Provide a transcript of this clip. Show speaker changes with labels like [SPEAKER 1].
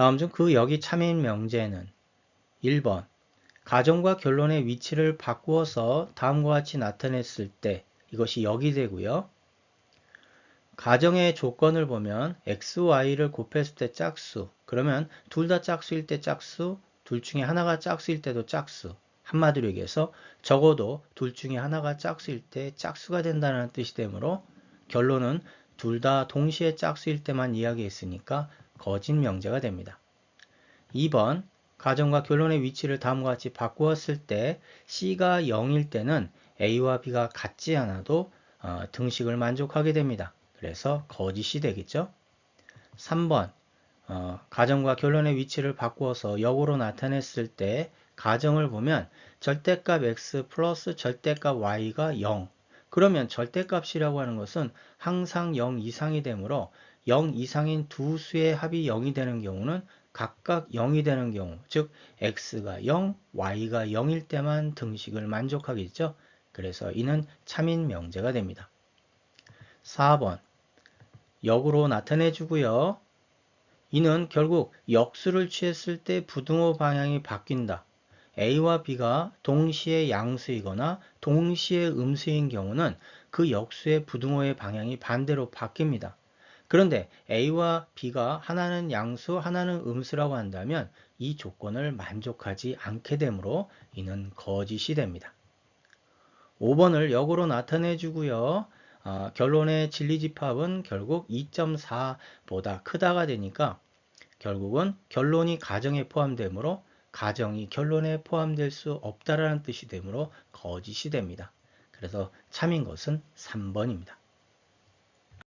[SPEAKER 1] 다음 중 그 여기 참인 명제는 1번 가정과 결론의 위치를 바꾸어서 다음과 같이 나타냈을 때 이것이 여기 되고요. 가정의 조건을 보면 x, y를 곱했을 때 짝수 그러면 둘 다 짝수일 때 짝수 둘 중에 하나가 짝수일 때도 짝수 한마디로 얘기해서 적어도 둘 중에 하나가 짝수일 때 짝수가 된다는 뜻이 되므로 결론은 둘 다 동시에 짝수일 때만 이야기했으니까 거짓 명제가 됩니다. 2번 가정과 결론의 위치를 다음과 같이 바꾸었을 때 C가 0일 때는 A와 B가 같지 않아도 어, 등식을 만족하게 됩니다. 그래서 거짓이 되겠죠. 3번 어, 가정과 결론의 위치를 바꾸어서 역으로 나타냈을 때 가정을 보면 절대값 x 플러스 절대값 y가 0 그러면 절대값이라고 하는 것은 항상 0 이상이 되므로 0 이상인 두 수의 합이 0이 되는 경우는 각각 0이 되는 경우 즉 x가 0, y가 0일 때만 등식을 만족하겠죠. 그래서 이는 참인 명제가 됩니다. 4번 역으로 나타내 주고요. 이는 결국 역수를 취했을 때 부등호 방향이 바뀐다. A와 B가 동시에 양수이거나 동시에 음수인 경우는 그 역수의 부등호의 방향이 반대로 바뀝니다. 그런데 A와 B가 하나는 양수, 하나는 음수라고 한다면 이 조건을 만족하지 않게 되므로 이는 거짓이 됩니다. 5번을 역으로 나타내 주고요. 어, 결론의 진리집합은 결국 2.4보다 크다가 되니까 결국은 결론이 가정에 포함되므로 가정이 결론에 포함될 수 없다라는 뜻이 되므로 거짓이 됩니다. 그래서 참인 것은 3번입니다.